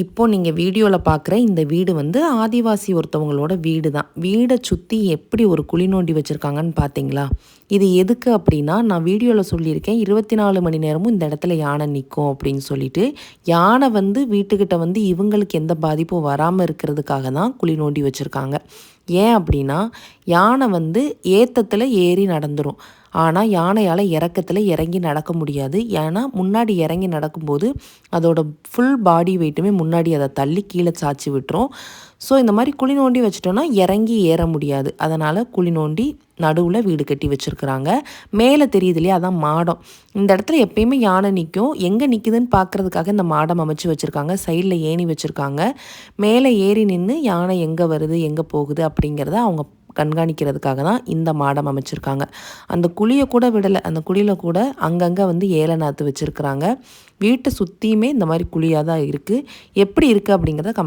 இப்போ நீங்கள் வீடியோவில் பார்க்குற இந்த வீடு வந்து ஆதிவாசி ஒருத்தவங்களோட வீடு தான் வீடை சுற்றி எப்படி ஒரு குழி நோண்டி வச்சுருக்காங்கன்னு பார்த்தீங்களா இது எதுக்கு அப்படின்னா நான் வீடியோவில் சொல்லியிருக்கேன் இருபத்தி நாலு மணி நேரமும் இந்த இடத்துல யானை நிற்கும் அப்படின்னு சொல்லிட்டு யானை வந்து வீட்டுக்கிட்ட வந்து இவங்களுக்கு எந்த பாதிப்பும் வராமல் இருக்கிறதுக்காக தான் குழி நோண்டி வச்சுருக்காங்க. ஏன் அப்படின்னா யானை வந்து ஏத்தத்தில் ஏறி நடந்துடும் ஆனால் யானையால் இறக்கத்தில் இறங்கி நடக்க முடியாது. ஏன்னா முன்னாடி இறங்கி நடக்கும்போது அதோட ஃபுல் பாடி வெயிட்டுமே முன்னாடி அதை தள்ளி கீழே சாய்ச்சி விட்டுரும். ஸோ இந்த மாதிரி குழி நோண்டி வச்சிட்டோன்னா இறங்கி ஏற முடியாது. அதனால் குழி நோண்டி நடுவில் வீடு கட்டி வச்சுருக்குறாங்க. மேலே தெரியுது இல்லையா? அதான் மாடம். இந்த இடத்துல எப்பயுமே யானை நிற்கும் எங்கே நிற்குதுன்னு பார்க்குறதுக்காக இந்த மாடம் அமைச்சு வச்சுருக்காங்க. சைடில் ஏணி வச்சுருக்காங்க. மேலே ஏறி நின்று யானை எங்கே வருது எங்கே போகுது அப்படிங்கிறத அவங்க கண்காணிக்கிறதுக்காக தான் இந்த மாடம் அமைச்சிருக்காங்க. அந்த குழியை கூட விடலை. அந்த குழியில் கூட அங்கங்கே வந்து ஏல நாற்று வச்சுருக்குறாங்க. வீட்டை சுற்றியுமே இந்த மாதிரி குழியாக தான் இருக்குது எப்படி இருக்குது அப்படிங்கிறத கமெண்ட்